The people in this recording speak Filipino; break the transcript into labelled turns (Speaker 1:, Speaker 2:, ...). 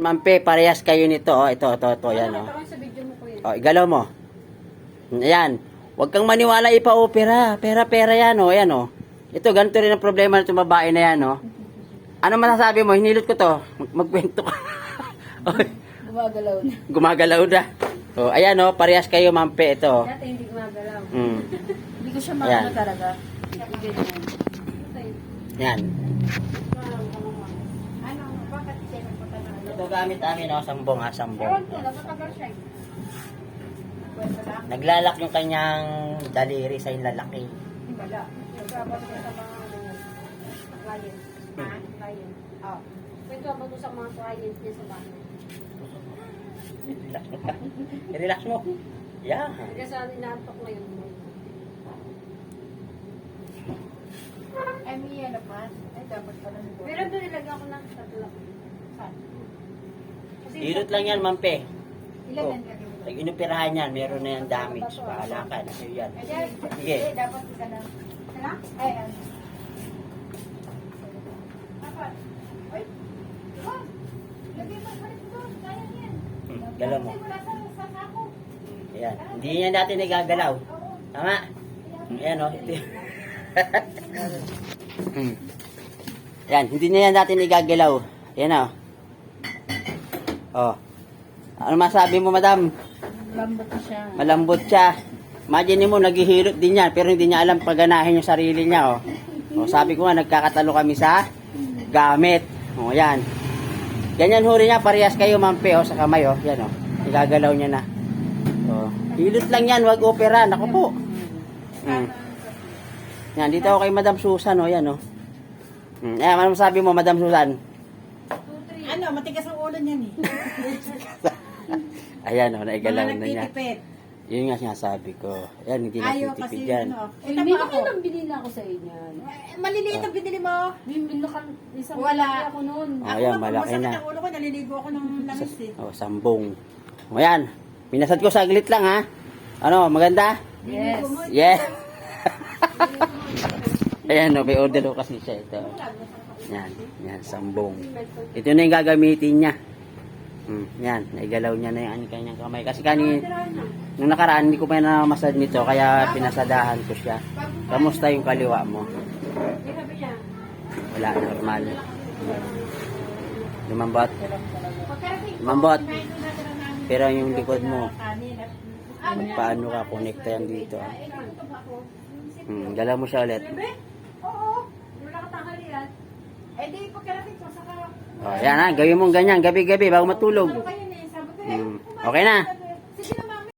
Speaker 1: Mampe, parehas kayo nito. Oh. Ito, ito, ito. Yan, oh.
Speaker 2: Ko yun.
Speaker 1: Oh, igalaw mo. Ayan. Huwag kang maniwala ipa-opera. Pera-pera yan, oh. Ayan, oh. Ito, ganito rin ang problema ng babae na yan, oh. Ano masasabi mo? Hinilot ko to. Mag- magkwento ka. Oy,
Speaker 2: Gumagalaw na.
Speaker 1: gumagalaw na. Oh, ayan, oh. Parehas kayo, mampe. Ito.
Speaker 2: Dati hindi gumagalaw.
Speaker 1: Mm.
Speaker 2: Hindi ko siya
Speaker 1: Ayan.
Speaker 2: maano talaga.
Speaker 1: Yan.
Speaker 2: Ano, bakit siya nagpunta na ano?
Speaker 1: Ito gamit namin, oh. Sambong, ha. Sambong.
Speaker 2: Nakatagal siya. eh.
Speaker 1: Naglalak yung kanyang daliri sa yung lalaki.
Speaker 2: Wala. Sa mga ano, client. Ha? Client. Oh. Kwento mo doon sa mga client niya sa bahay.
Speaker 1: Relax mo ka. Relax mo. Yeah.
Speaker 2: Kasi ano inaantok ngayon mo.
Speaker 3: May ano pa? Ay, dapat pala
Speaker 2: Pero doon nilagyan ko ng tatlo.
Speaker 3: Saan?
Speaker 1: Hilot lang yan, mampe.
Speaker 3: Ilan
Speaker 1: Oh.
Speaker 3: yan?
Speaker 1: Pag inoperahan yan, meron na yan damage. Bahala ka. Nasa iyo yan. Sige.
Speaker 3: Dapat isa na.
Speaker 2: Hala?
Speaker 3: Ay, ano? Dapat. Ay, diba? Lagay mo pa rin doon. Kaya yan.
Speaker 1: Hmm, Galaw mo.
Speaker 3: Sako.
Speaker 1: Ayan. Hindi yan dati nagagalaw. Tama? Ayan o. Ito. Hmm. Ayan. Hindi na yan dati nagagalaw. Ayan o. Oh. Ano masabi mo, madam?
Speaker 2: Lambot na siya.
Speaker 1: Malambot siya. Imagine mo, naghihilot din yan, pero hindi niya alam paganahin yung sarili niya, oh. oh sabi ko nga, nagkakatalo kami sa gamit. Oh, yan. Ganyan huri niya, parehas kayo, mampe, oh, sa kamay, oh. Yan, oh. Igagalaw niya na. Oh. Hilot lang yan, wag opera. Naku po. Hmm. Yan, dito ako kay Madam Susan, oh. Yan, oh. Hmm. Ayan, ano sabi mo, Madam Susan?
Speaker 3: Ano, matigas ang ulo niyan eh.
Speaker 1: Ayan, oh, naigalaw na niya. Yun nga sinasabi ko. Ayan, hindi
Speaker 3: Ayaw
Speaker 1: nagtitipid
Speaker 3: kasi,
Speaker 1: yan.
Speaker 3: ano.
Speaker 2: Eh,
Speaker 3: Eh, tama
Speaker 2: binili
Speaker 3: ako.
Speaker 2: binili ako sa inyo.
Speaker 3: Eh, Maliliit ang binili mo.
Speaker 2: Bibili ka isang
Speaker 3: Wala.
Speaker 2: malaki ako noon.
Speaker 1: Oh,
Speaker 3: Ako
Speaker 1: yan,
Speaker 3: nga,
Speaker 1: malaki
Speaker 3: masakit
Speaker 1: na.
Speaker 3: ang ulo ko, naliligo ako ng langis eh.
Speaker 1: Oh, sambong. O yan. Minasad ko saglit lang ha. Ano, maganda?
Speaker 2: Yes.
Speaker 1: Yeah. Ayan, no, may order ko kasi siya ito. Yan, yan, sambong. Ito na yung gagamitin niya. Hmm, yan, naigalaw niya na yung ano, kanyang kamay. Kasi kani, nung nakaraan, hindi ko pa na masad nito, kaya pinasadahan ko siya. Kamusta yung kaliwa mo? Wala, normal. Lumambot. Lumambot. Pero yung likod mo, paano ka connecta yan dito? ah. Hmm, galaw mo siya ulit.
Speaker 3: Oo.
Speaker 2: Wala ka tanghalian.
Speaker 3: Eh di, pagkarating ko, saka...
Speaker 1: Oh, yan ha, gawin mo ganyan, gabi-gabi bago matulog.
Speaker 3: Ano eh, eh.
Speaker 1: Hmm. Okay na.